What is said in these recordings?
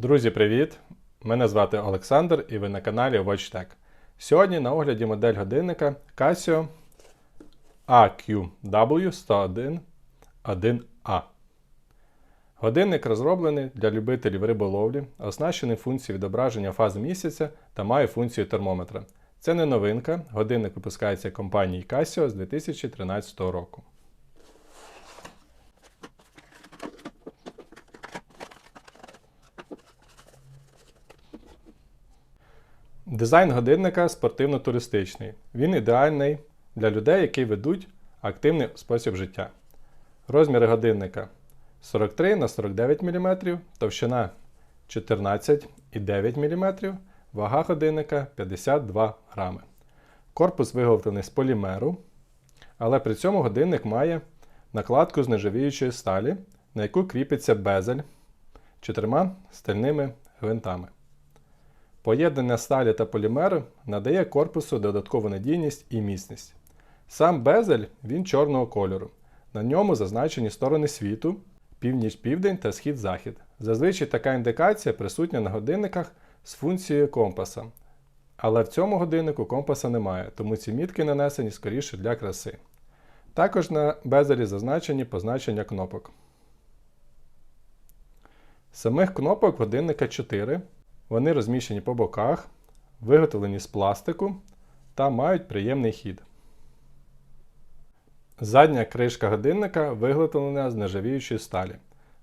Друзі, привіт! Мене звати Олександр і ви на каналі WatchTech. Сьогодні на огляді модель годинника Casio AQW101 1A. Годинник розроблений для любителів риболовлі, оснащений функцією відображення фази місяця та має функцію термометра. Це не новинка, годинник випускається компанією Casio з 2013 року. Дизайн годинника спортивно-туристичний. Він ідеальний для людей, які ведуть активний спосіб життя. Розміри годинника 43 на 49 мм, товщина 14,9 мм, вага годинника 52 грами. Корпус виготовлений з полімеру, але при цьому годинник має накладку з нержавіючої сталі, на яку кріпиться безель чотирма стальними гвинтами. Поєднання сталі та полімеру надає корпусу додаткову надійність і міцність. Сам безель він чорного кольору. На ньому зазначені сторони світу, північ-південь та схід-захід. Зазвичай така індикація присутня на годинниках з функцією компаса. Але в цьому годиннику компаса немає, тому ці мітки нанесені скоріше для краси. Також на безелі зазначені позначення кнопок. Самих кнопок годинника 4. Вони розміщені по боках, виготовлені з пластику та мають приємний хід. Задня кришка годинника виготовлена з нержавіючої сталі.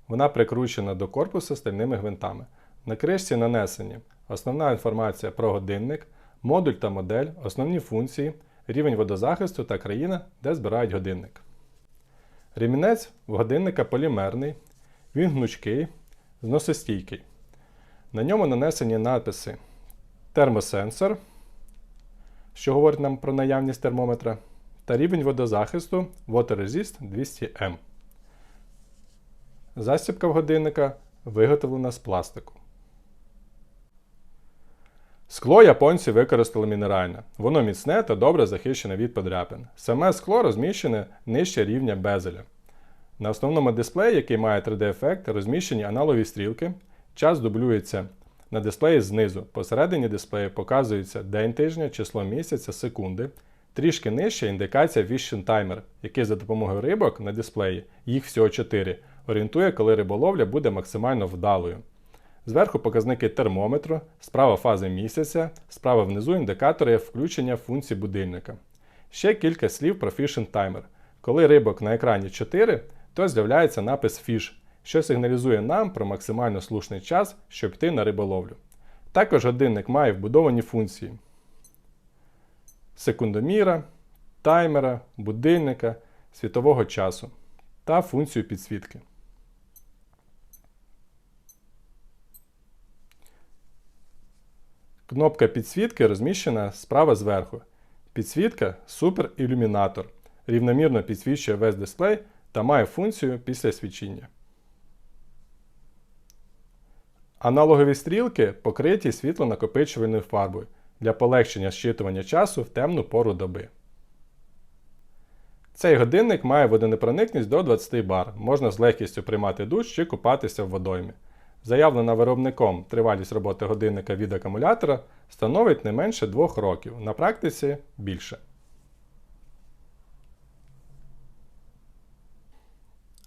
Вона прикручена до корпусу стальними гвинтами. На кришці нанесені основна інформація про годинник, модуль та модель, основні функції, рівень водозахисту та країна, де збирають годинник. Ремінець в годинника полімерний, він гнучкий, зносостійкий. На ньому нанесені надписи термосенсор, що говорить нам про наявність термометра, та рівень водозахисту Water Resist 200M. Застібка в годинника виготовлена з пластику. Скло японці використали мінеральне. Воно міцне та добре захищене від подряпин. Саме скло розміщене нижче рівня безеля. На основному дисплеї, який має 3D-ефект, розміщені аналогові стрілки. Час дублюється на дисплеї знизу. Посередині дисплею показується день тижня, число місяця, секунди. Трішки нижче індикація Vision Timer, який за допомогою рибок на дисплеї, їх всього 4, орієнтує, коли риболовля буде максимально вдалою. Зверху показники термометру, справа фази місяця, справа внизу індикатори включення функції будильника. Ще кілька слів про Fishing Timer. Коли рибок на екрані 4, то з'являється напис Fish, що сигналізує нам про максимально слушний час, щоб йти на риболовлю. Також годинник має вбудовані функції секундоміра, таймера, будильника, світового часу та функцію підсвітки. Кнопка підсвітки розміщена справа зверху. Підсвітка суперілюмінатор. Рівномірно підсвічує весь дисплей та має функцію після свічіння. Аналогові стрілки покриті світлонакопичувальною фарбою для полегшення зчитування часу в темну пору доби. Цей годинник має водонепроникність до 20 бар. Можна з легкістю приймати душ чи купатися в водоймі. Заявлена виробником тривалість роботи годинника від акумулятора становить не менше 2 років, на практиці більше.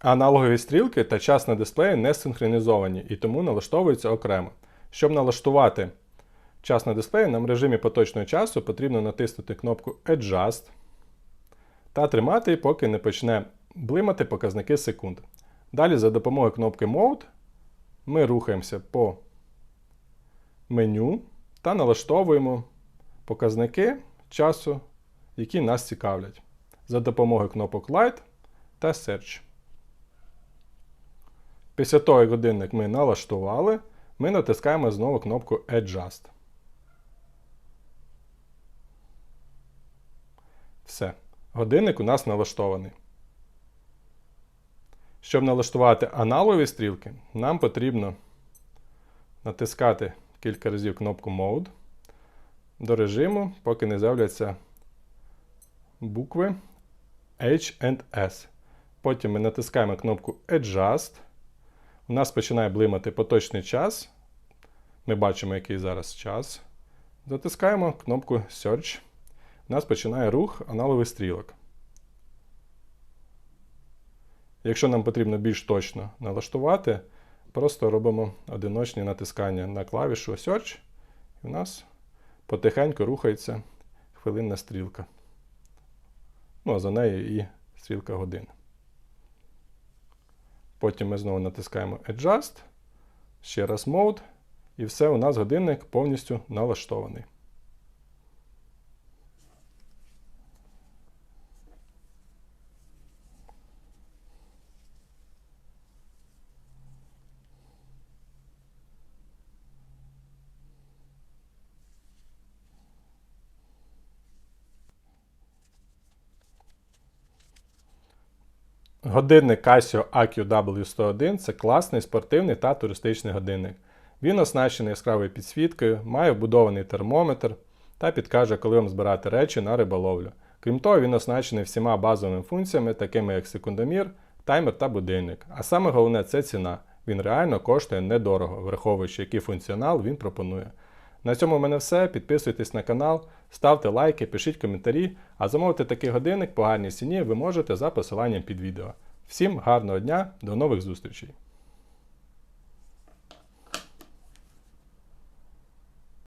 Аналогові стрілки та час на дисплеї не синхронізовані і тому налаштовуються окремо. Щоб налаштувати час на дисплеї, нам в режимі поточного часу потрібно натиснути кнопку Adjust та тримати, поки не почне блимати показники секунд. Далі за допомогою кнопки Mode ми рухаємося по меню та налаштовуємо показники часу, які нас цікавлять, за допомогою кнопок Light та Search. Після того, як годинник ми налаштували, ми натискаємо знову кнопку Adjust. Все. Годинник у нас налаштований. Щоб налаштувати аналогові стрілки, нам потрібно натискати кілька разів кнопку Mode до режиму, поки не з'являться букви H and S. Потім ми натискаємо кнопку Adjust. У нас починає блимати поточний час, Ми бачимо, який зараз час. Затискаємо кнопку Search. У нас починає рух аналових стрілок. Якщо нам потрібно більш точно налаштувати, просто робимо одиночні натискання на клавішу Search, і у нас потихеньку рухається хвилинна стрілка. Ну, а за нею і стрілка годин. Потім ми знову натискаємо Adjust, ще раз Mode, і все, у нас годинник повністю налаштований. Годинник Casio AQW101 це класний спортивний та туристичний годинник. Він оснащений яскравою підсвіткою, має вбудований термометр та підкаже, коли вам збирати речі на риболовлю. Крім того, він оснащений всіма базовими функціями, такими як секундомір, таймер та будильник. А саме головне це ціна. Він реально коштує недорого, враховуючи, який функціонал він пропонує. На цьому в мене все. Підписуйтесь на канал, ставте лайки, пишіть коментарі, а замовити такий годинник по гарній ціні ви можете за посиланням під відео. Всім гарного дня, до нових зустрічей!